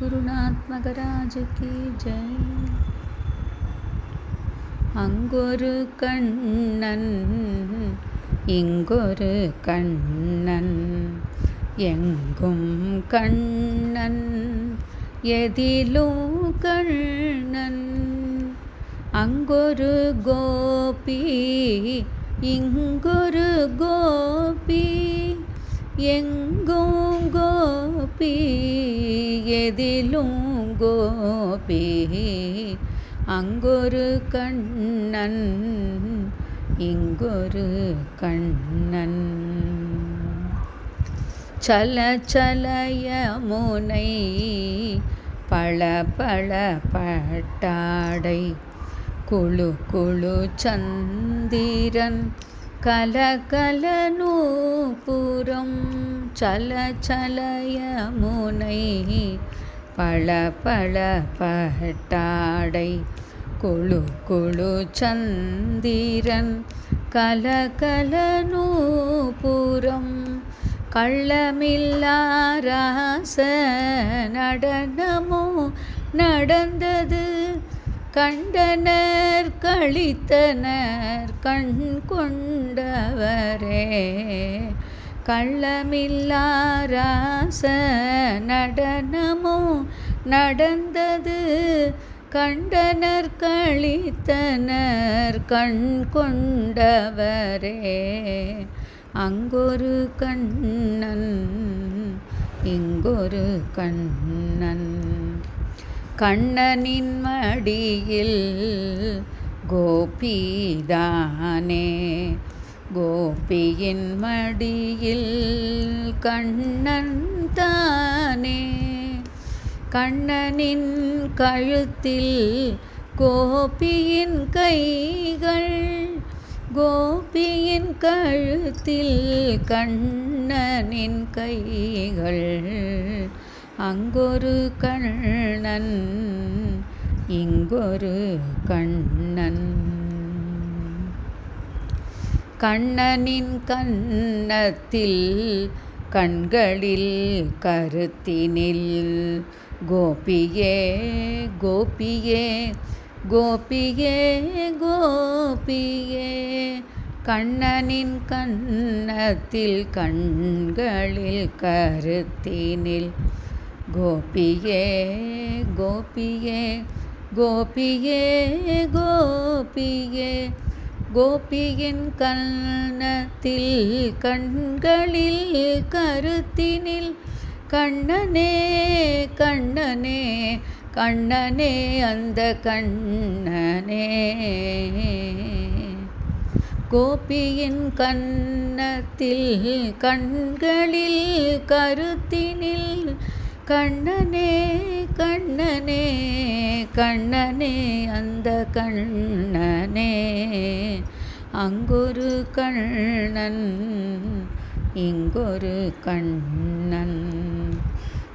குருநாத்மகராஜ கே ஜெய். அங்கொரு கண்ணன் இங்கொரு கண்ணன் எங்கும் கண்ணன் எதிலும் கண்ணன். அங்கொரு கோபி இங்கொரு கோபி எங்கும் கோபி. எதிலும் கோபி அங்கொரு கண்ணன் இங்கொரு கண்ணன். சல சலய முனை பள பள பட்டாடை குழு குழு சந்திரன் கல கல சல சலய முனை பழ பள பட்டாடை குழு குழு சந்திரன் கல கல நூபுரம் கள்ளமில்லாராச நடனமோ நடந்தது கண்டனர் கழித்தனர் கண் கொண்டவரே கள்ளமில்லாராச நடனமோ நடந்தது. கண்டனர் கழித்தனர் கண் கொண்டவரே. அங்கொரு கண்ணன் இங்கொரு கண்ணன். கண்ணனின் மடியில் கோபிதானே கோபியின் மடியில் கண்ணன் தானே. கண்ணனின் கழுத்தில் கோபியின் கைகள். கோபியின் கழுத்தில் கண்ணனின் கைகள். அங்கொரு கண்ணன் இங்கொரு கண்ணன். கண்ணனின் கன்னத்தில் கண்களில் கருத்தினில். கோபியே கோபியே கோபியே கோபியே. கண்ணனின் கன்னத்தில் கண்களில் கருத்தினில். கோபியே கோபியே கோபியே கோபியே. கோபியின் கண்ணத்தில் கண்களில் கருத்தினில் கண்ணனே கண்ணனே கண்ணனே அந்த கண்ணனே கோபியின் கண்ணத்தில் கண்களில் கருத்தினில் கண்ணனே கண்ணனே கண்ணனே அந்த கண்ணனே. அங்கொரு கண்ணன் இங்கொரு கண்ணன்.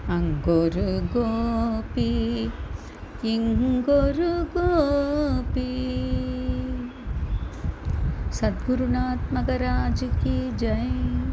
அங்கொரு கோபி இங்கொரு கோபி. சத்குருநாத் மகராஜ் கி ஜெய்.